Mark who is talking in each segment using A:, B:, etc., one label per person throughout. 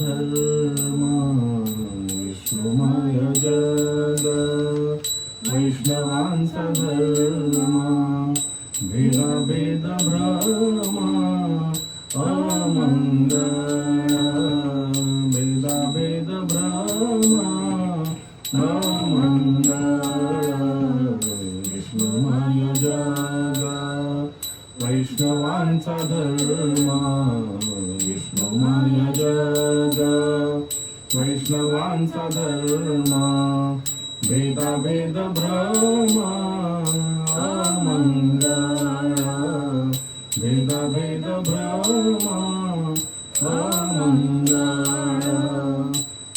A: धर्म विष्णुमय जग वैष्णवांचा धर्म भेद भ्रम अमंगळ भेदा भेद भ्रम अमंगळ विष्णुमय जग वैष्णवांचा धर्म। वैष्णवांचा धर्म भेदा भेद भ्रम अमंगळ भेदा भेद भ्रम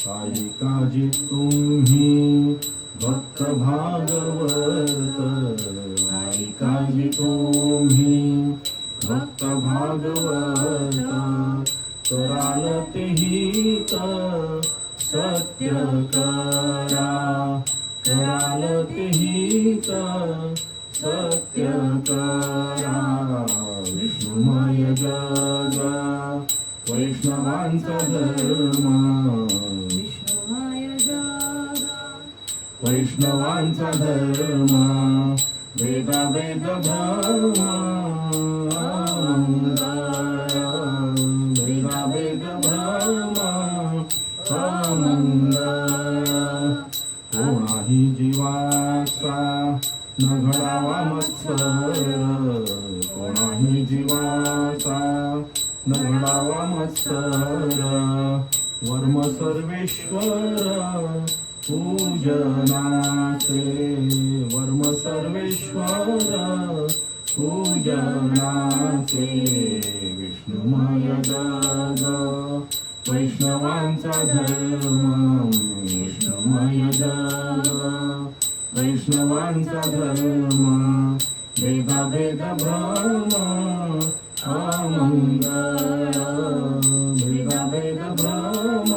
A: काही काजी तुम्ही भक्त भागवत आई काजी तुम्ही भक्त भागवत कराल तेही तर सत्य करा. कराल हित सत्य करा. विष्णुमय जग वैष्णवांचा धर्म.
B: विष्णुमय
A: वैष्णवांचा धर्म वेदा वेद भ्रम वेदा वेद कोणाही जीवाचा न घडावा मत्सर. कोणाही जीवाचा न घडावा मत्सर? वर्म सर्वेश्वर पूजनाचे. वर्म सर्वेश्वर पूजनाचे. विष्णुमय जग वैष्णवांचा धर्म विष्णुमय जग. वैष्णवांचा धर्म भेदा भेद भ्रम अमंगळ भेदा भेद भ्रम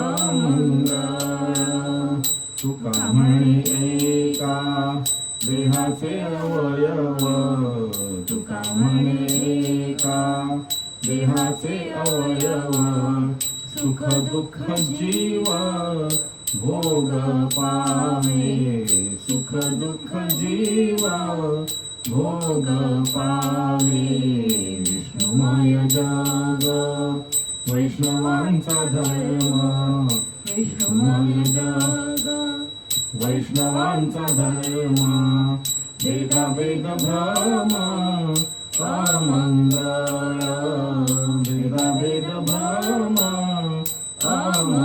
A: अमंगळ तुका म्हणे एका देहाचे अवयव. तुका म्हणे एका देहाचे अवयव. सुख दुःख जीव भोग पावे सुख दुःख जीव भोग पावे विष्णुमय जग वैष्णवांचा धर्म
B: विष्णुमय जग
A: वैष्णवांचा धर्म वेदा वेद भ्रम कामंगळ वेगा वेद भ्रम अमंगळ